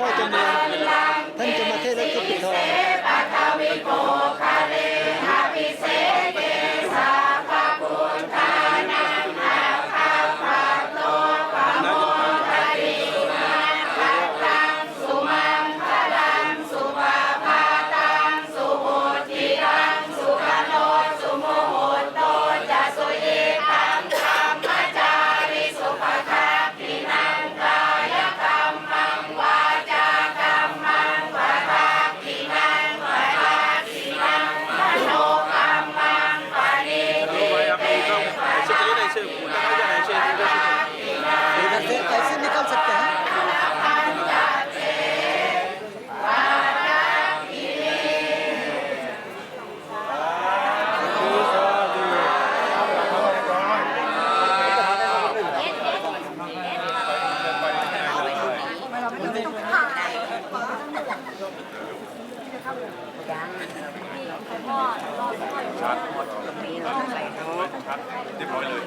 พ่อจำนีนท่านจะมาเทศและคิดปิวิโก ยังพ่อรอพ่อชัดตรงนี้เลยชัดเรียบร้อยเลย